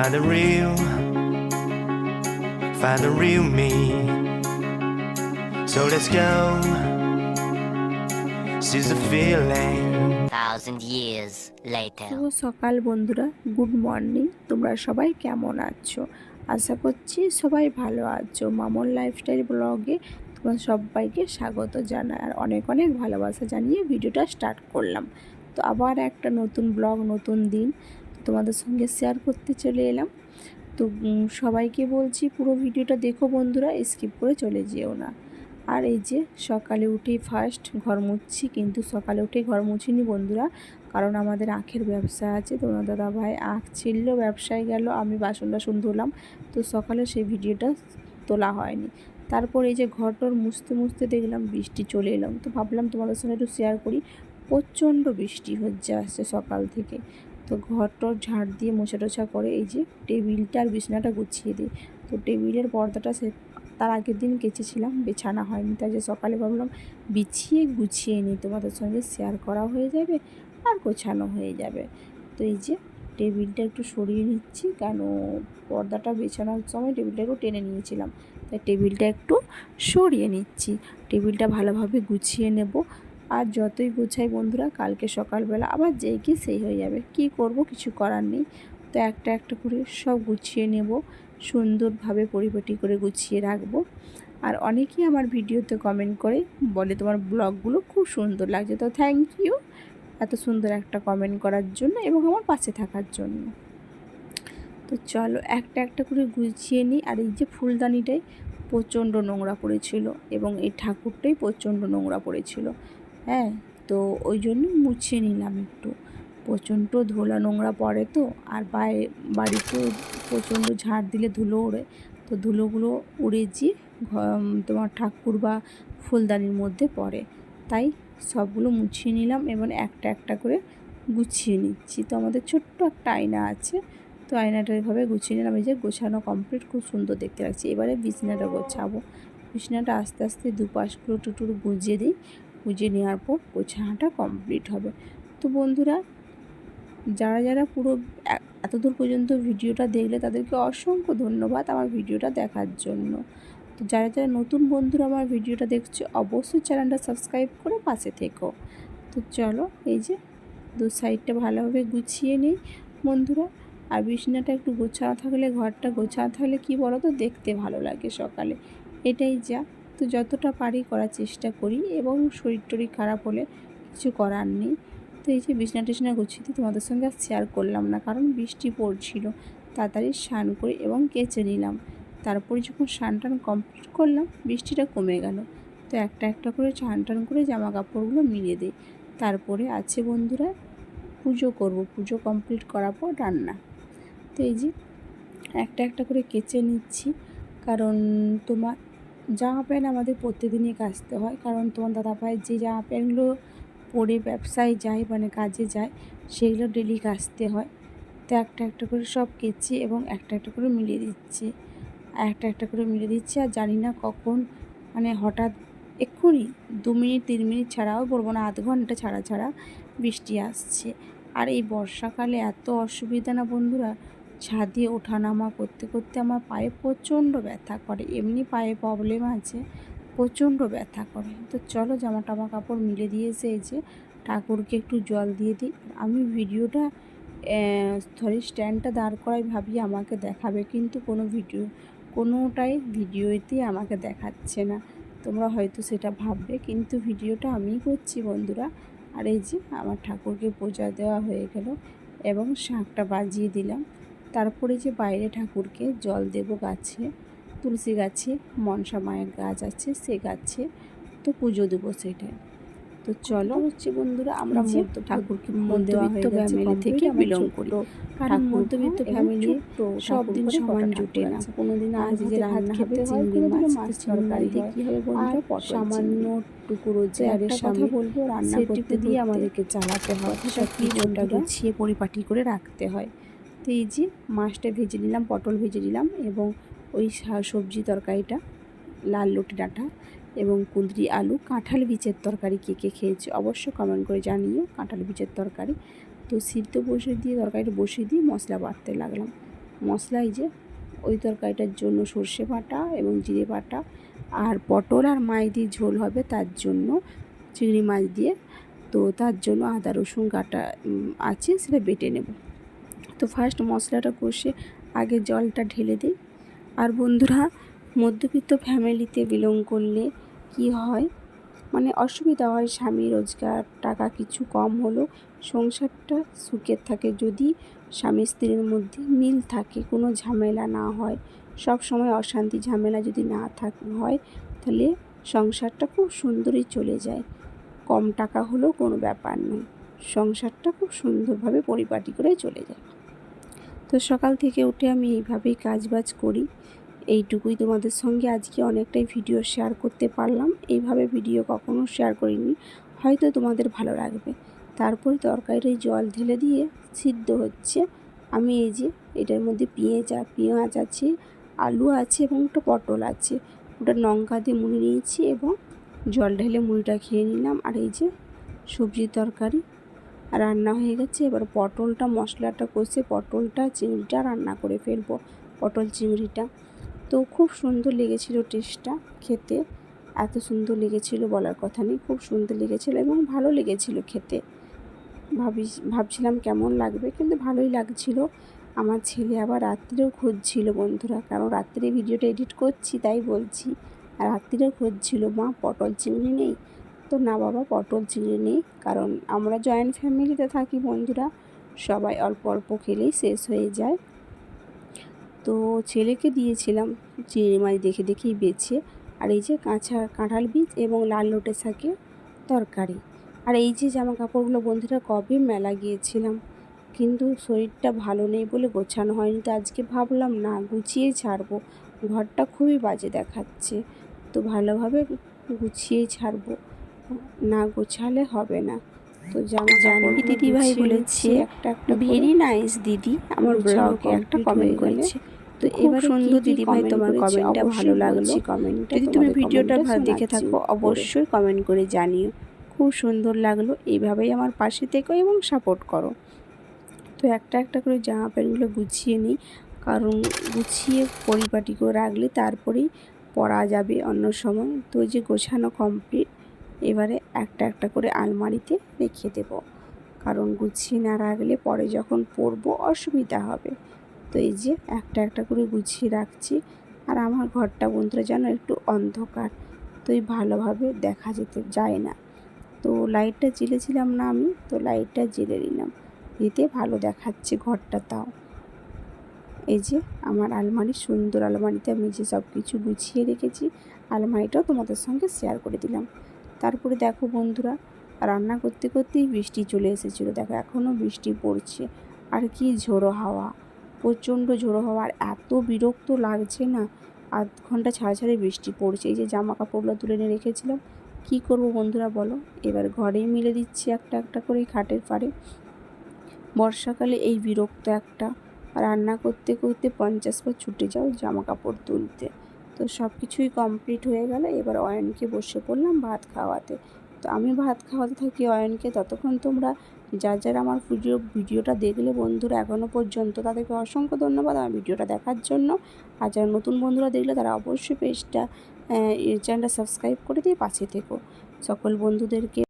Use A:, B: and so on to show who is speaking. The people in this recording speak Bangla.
A: Find the real, find the real me. So let's go. Seize the feeling.
B: thousand years later.
C: শুভ সকাল বন্ধুরা গুড মর্নিং তোমরা সবাই কেমন আছো আশা করছি সবাই ভালো আছো মামন লাইফস্টাইল ব্লগে তোমার সবাইকে স্বাগত জানাই আর অনেক অনেক ভালোবাসা জানিয়ে ভিডিওটা স্টার্ট করলাম তো আবার একটা নতুন ব্লগ নতুন দিন তোমাদের সঙ্গে শেয়ার করতে চলে এলাম। তো সবাইকে বলছি পুরো ভিডিওটা দেখো বন্ধুরা স্কিপ করে চলে যেও না। আর এই যে, সকালে উঠেই ফার্স্ট ঘর মুছছি, কিন্তু সকালে উঠেই ঘর মুছিনি বন্ধুরা, কারণ আমাদের আখের ব্যবসা আছে, তো ওনার দাদা ভাই আখ ছিল ব্যবসায় গেল, আমি বাসন টাসন ধুলাম, তো সকালে সেই ভিডিওটা তোলা হয়নি। তারপর এই যে ঘরটর মুছতে মুছতে দেখলাম বৃষ্টি চলে এলাম তো ভাবলাম তোমাদের সঙ্গে একটু শেয়ার করি, প্রচণ্ড বৃষ্টি হচ্ছে আসছে সকাল থেকে। তো ঘরটর ঝাড় দিয়ে মোছা টোছা করে এই যে টেবিলটা আর বিছানাটা গুছিয়ে দিই। তো টেবিলের পর্দাটা সে তার আগের দিন কেচেছিলাম, বেছানা হয়নি। তাই যে সকালে ভাবলাম বিছিয়ে গুছিয়ে নিই। তোমাদের সঙ্গে শেয়ার করা হয়ে যাবে আর গোছানো হয়ে যাবে। তো এই যে টেবিলটা একটু সরিয়ে নিচ্ছি, কেন পর্দাটা বেছানোর সময় টেবিলটা একটু টেনে নিয়েছিলাম। তাই টেবিলটা একটু সরিয়ে নিচ্ছি। টেবিলটা ভালোভাবে গুছিয়ে নেব। আর যতই গুছাই বন্ধুরা, কালকে সকালবেলা আবার যেই কি সেই হয়ে যাবে। কি করব? কিছু করার নেই। তো একটা একটা করে সব গুছিয়ে নেব। সুন্দরভাবে পরিপাটি করে গুছিয়ে রাখব। আর অনেকেই আমার ভিডিওতে কমেন্ট করে, বলে তোমার ব্লগগুলো খুব সুন্দর লাগছে। তো থ্যাংক ইউ এত সুন্দর একটা কমেন্ট করার জন্য এবং আমার পাশে থাকার জন্য। তো চলো একটা একটা করে গুছিয়ে নিই। আর এই যে ফুলদানিটাই প্রচণ্ড নোংরা পড়েছিল এবং এই ঠাকুরটাই প্রচণ্ড নোংরা পড়েছিল। হ্যাঁ তো ওই জন্য মুছিয়ে নিলাম একটু। প্রচণ্ড ধোলা নোংরা পড়ে তো, আর বাইরে বাড়িতে প্রচণ্ড ঝাড় দিলে ধুলো ওড়ে। তো ধুলোগুলো উড়ে ঘ- তোমার ঠাকুর বা ফুলদানির মধ্যে পড়ে। তাই সবগুলো মুছিয়ে নিলাম, এবং একটা একটা করে গুছিয়ে নিচ্ছি। তো আমাদের ছোট্ট একটা আয়না আছে, তো আয়নাটা এভাবে গুছিয়ে নিলাম। এই যে গোছানো কমপ্লিট খুব সুন্দর দেখতে লাগছে। এবারে বিছনাটা গোছাবো। বিছনাটা আস্তে আস্তে দুপাশগুলো টুটুর গুজিয়ে দিই। গুজিয়ে নেওয়ার পর গোছানোটা কমপ্লিট হবে। তো বন্ধুরা, যারা যারা পুরো এ- এতদূর পর্যন্ত ভিডিওটা দেখলে তাদেরকে অসংখ্য ধন্যবাদ আমার ভিডিওটা দেখার জন্য। তো যারা যারা নতুন বন্ধুরা আমার ভিডিওটা দেখছে, অবশ্যই চ্যানেলটা সাবস্ক্রাইব করে পাশে থেকো। তো চলো, এই যে দু সাইডটা ভালোভাবে গুছিয়ে নিই। বন্ধুরা, আর বিছানাটা একটু গোছানো থাকলে, ঘরটা গোছানো থাকলে কি বলো তো দেখতে ভালো লাগে সকালে। এটাই যা। তো যতটা পারি করার চেষ্টা করি এবং শরীর টরীর খারাপ হলে কিছু করার নেই। তো এই যে বিছনা টিছনা গুছিয়ে তোমাদের সঙ্গে আর শেয়ার করলাম না, কারণ বৃষ্টি পড়ছিল। তাড়াতাড়ি স্নান করে এবং কেচে নিলাম। তারপরে যখন স্নান টান কমপ্লিট করলাম, বৃষ্টিটা কমে গেল। তো একটা একটা করে স্নান টান করে জামা কাপড়গুলো মিলিয়ে দিই। তারপরে আছে বন্ধুরা, পুজো করব। পুজো কমপ্লিট করার পর রান্না। তো এই যে একটা একটা করে কেচে নিচ্ছি। কারণ তোমার জামা প্যান্ট আমাদের প্রত্যেকদিনই কাচতে হয়। কারণ তোমার দাদা ভাইয়ের যে জামা প্যান্টগুলো পরে ব্যবসায় যায় মানে কাজে যায়, সেগুলো ডেলি কাচতে হয়। তো একটা একটা করে সব কেচি এবং একটা একটা করে মিলিয়ে দিচ্ছি। একটা একটা করে মিলিয়ে দিচ্ছি আর জানি না কখন মানে হঠাৎ এক্ষুনি দু মিনিট, তিন মিনিট ছাড়াও বলব না, আধ ঘণ্টা ছাড়া ছাড়া বৃষ্টি আসছে। আর এই বর্ষাকালে এত অসুবিধা না বন্ধুরা ছাদে ওঠানামা করতে করতে আমার পায়ে প্রচণ্ড ব্যথা করে। এমনি পায়ে প্রবলেম আছে, প্রচণ্ড ব্যথা করে। তো চলো জামা টামা কাপড় মিলে দিয়ে এসে এই যে ঠাকুরকে একটু জল দিয়ে দিই। আমি ভিডিওটা ধরে স্ট্যান্ডটা দাঁড় করাই ভাবি আমাকে দেখাবে, কিন্তু কোনো ভিডিও, কোনোটাই ভিডিওতে আমাকে দেখাচ্ছে না। তোমরা হয়তো সেটা ভাববে, কিন্তু ভিডিওটা আমিই করছি বন্ধুরা। আর এই যে আমার ঠাকুরকে পূজা দেওয়া হয়ে গেল এবং শাঁখটা বাজিয়ে দিলাম। তারপরে যে বাইরে ঠাকুরকে জল দেব গাছে তুলসী গাছে মনসা মায়ের গাছ আছে সে গাছে তো পুজো দেবো সেটাই তো চলো হচ্ছে বন্ধুরা আমরা মধ্য ঠাকুরকে মধ্যবিত্ত ফ্যামিলি থেকে বিলং করি। কারণ মধ্যবিত্ত ফ্যামিলি তো সব দিন সমান জুটে না। কোনোদিন আজ যে রান্না হবে চিংড়ি মাছ তরকারি দিয়ে কী হবে বন্ধুরা সামান্য টুকরো যে একটা কথা বলব রান্না করতে দিয়ে আমাদেরকে চালাতে হয়। সব কিছুটা গুছিয়ে পরিপাটি করে রাখতে হয়। তো এই যে মাছটা ভেজে নিলাম, পটল ভেজে নিলাম এবং ওই সবজি তরকারিটা, লাল লুটি ডাঁটা এবং কুঁদরি আলু, কাঁঠাল বীজের তরকারি কে কে খেয়েছে অবশ্য কমেন্ট করে জানিও কাঁঠাল বীজের তরকারি। তো সিদ্ধ বসে দিয়ে তরকারিটা বসিয়ে দিয়ে মশলা বাটতে লাগলাম।
D: মশলা এই যে ওই তরকারিটার জন্য সর্ষে বাটা এবং জিরে বাটা আর পটল আর মাছ দিয়ে ঝোল হবে তার জন্য চিংড়ি মাছ দিয়ে। তো তার জন্য আদা রসুন কাটা আছে সেটা বেটে নেব। তো ফার্স্ট মশলাটা কষে আগে জলটা ঢেলে দিই। আর বন্ধুরা, মধ্যবিত্ত ফ্যামিলিতে বিলং করলে কি হয়? মানে অসুবিধা হয় স্বামী রোজগার, টাকা কিছু কম হলেও সংসারটা সুখের থাকে। যদি স্বামী স্ত্রীর মধ্যে মিল থাকে, কোনো ঝামেলা না হয় সব সময় অশান্তি ঝামেলা যদি না থাক, হয়, তাহলে সংসারটা খুব সুন্দরই চলে যায়। কম টাকা হলেও কোনো ব্যাপার নেই সংসারটা খুব সুন্দরভাবে পরিপাটি করে চলে যায়। তো সকাল থেকে উঠে আমি এইভাবেই কাজবাজ করি। এইটুকুই তোমাদের সঙ্গে আজকে অনেকটাই ভিডিও শেয়ার করতে পারলাম। এইভাবে ভিডিও কখনো শেয়ার করিনি। হয়তো তোমাদের ভালো লাগবে। তারপরে তরকারিটায় জল ঢেলে দিয়ে সিদ্ধ হচ্ছে। আমি এই যে এটার মধ্যে পেঁয়াজ পেঁয়াজ আছে, আলু আছে এবং একটা পটল আছে। ওটা লঙ্কা দিয়ে মুড়ি নিয়েছি এবং জল ঢেলে মুড়িটা খেয়ে নিলাম। আর এই যে সবজি তরকারি রান্না হয়ে গেছে। এবার পটলটা, মশলাটা কষে পটলটা, চিংড়িটা রান্না করে ফেলব, পটল চিংড়িটা। তো খুব সুন্দর লেগেছিল টেস্টটা খেতে। এত সুন্দর লেগেছিল বলার কথা নেই। খুব সুন্দর লেগেছিল এবং ভালো লেগেছিল খেতে। ভাবি, ভাবছিলাম কেমন লাগবে, কিন্তু ভালোই লাগছিল। আমার ছেলে আবার রাত্রেও খুঁজছিল বন্ধুরা, কারণ রাত্রে ভিডিওটা এডিট করছি, তাই বলছি। রাত্রেও খুঁজছিল, মা, পটল চিংড়ি নেই? তো না বাবা, পটল চিংড়ি নেই। কারণ আমরা জয়েন্ট ফ্যামিলিতে থাকি বন্ধুরা, সবাই অল্প অল্প খেলেই শেষ হয়ে যায়। তো ছেলেকে দিয়েছিলাম, চিংড়ি মাছ দেখে দেখেই বেছে আর এই যে কাঁচা কাঁঠাল বীজ এবং লাল লোটে শাকের তরকারি। আর এই যে জামা কাপড়গুলো বন্ধুরা, কবে মেলা গিয়েছিলাম। কিন্তু শরীরটা ভালো নেই বলে গোছানো হয়নি। তো আজকে ভাবলাম, না গুছিয়েই ছাড়বো। ঘরটা খুবই বাজে দেখাচ্ছে। তো ভালোভাবে গুছিয়েই ছাড়বো। না গোছালে হবে না। তো জামা জানবি দিদি ভাই বলেছে একটা একটা ভেরি নাইস দিদি। আমার ব্লগে একটা কমেন্ট করেছে। তো এবার সুন্দর দিদি ভাই তোমার কমেন্টটা ভালো লাগল। কমেন্টটা যদি তুমি ভিডিওটা ভালো দেখে থাকো অবশ্যই কমেন্ট করে জানিও। খুব সুন্দর লাগল। এইভাবেই আমার পাশে থেকো এবং সাপোর্ট করো। তো একটা একটা করে জামা প্যান্টগুলো গুছিয়ে নিই। কারণ গুছিয়ে পরিপাটি করে রাখলে তারপরেই পরা যাবে অন্য সময়। তো যে গোছানো কমপ্লিট এবারে একটা একটা করে আলমারিতে রেখে দেব। কারণ গুছিয়ে না রাখলে পরে যখন পরবো অসুবিধা হবে। তো এই যে একটা একটা করে গুছিয়ে রাখছি। আর আমার ঘরটা বন্ধুরা যেন একটু অন্ধকার। তো এই ভালোভাবে দেখা যেতে যায় না। তো লাইটটা জ্বেলেছিলাম না আমি, তো লাইটটা জ্বেলে নিলাম। এতে ভালো দেখাচ্ছে ঘরটা তাও। এই যে আমার আলমারি, সুন্দর আলমারিতে আমি যে সব কিছু গুছিয়ে রেখেছি, আলমারিটাও তোমাদের সঙ্গে শেয়ার করে দিলাম। তারপরে দেখো বন্ধুরা, রান্না করতে করতেই বৃষ্টি চলে এসেছিল। দেখো, এখনও বৃষ্টি পড়ছে। আর কি ঝোড়ো হাওয়া। প্রচণ্ড ঝোড়ো হাওয়া। আর এত বিরক্ত লাগছে না। আধ ঘণ্টা ছাড়া ছাড়াই বৃষ্টি পড়ছে। এই যে জামা কাপড়গুলো তুলে নিয়ে রেখেছিলাম। কী করব বন্ধুরা বলো? এবার ঘরেই মিলে দিচ্ছি একটা একটা করে খাটের পাড়ে বর্ষাকালে এই বিরক্ত একটা। রান্না করতে করতে পঞ্চাশ বার ছুটে যাও জামা কাপড় তুলতে। তো সব কিছুই কমপ্লিট হয়ে গেল। এবার অয়নকে বসে পড়লাম ভাত খাওয়াতে। তো আমি ভাত খাওয়াতে থাকি অয়নকে। ততক্ষণ তোমরা যার যারা আমার ভিডিও ভিডিওটা দেখলে বন্ধুরা এখনও পর্যন্ত তাদেরকে অসংখ্য ধন্যবাদ আমার ভিডিওটা দেখার জন্য। আর যারা নতুন বন্ধুরা দেখলে তারা অবশ্যই পেজটা চ্যানেলটা সাবস্ক্রাইব করে দিয়ে পাশে থেকো। সকল বন্ধুদেরকে